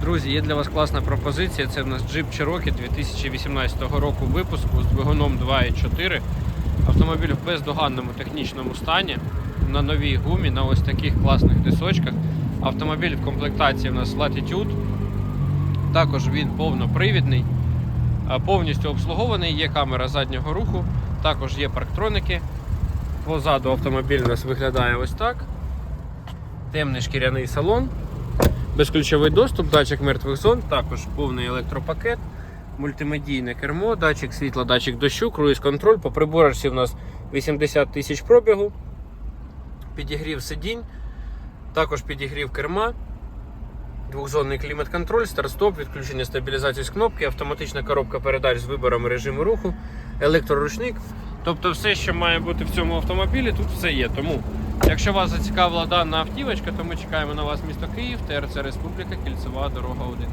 Друзі, є для вас класна пропозиція. Це в нас Jeep Cherokee 2018 року випуску з двигуном 2.4. Автомобіль в бездоганному технічному стані, на новій гумі, на ось таких класних дисочках. Автомобіль в комплектації в нас Latitude. Також він повнопривідний, повністю обслугований. Є камера заднього руху, також є парктроники. Позаду автомобіль у нас виглядає ось так. Темний шкіряний салон. Безключовий доступ, датчик мертвих зон, також повний електропакет, мультимедійне кермо, датчик світла, датчик дощу, круїз-контроль. По приборочці у нас 80 тисяч пробігу, підігрів сидінь, також підігрів керма, двохзонний клімат-контроль, старт-стоп, відключення стабілізації з кнопки, автоматична коробка передач з вибором режиму руху, електроручник. Тобто все, що має бути в цьому автомобілі, тут все є. Тому, якщо вас зацікавила дана автівочка, то ми чекаємо на вас місто Київ, ТРЦ Республіка, Кільцева, дорога 1.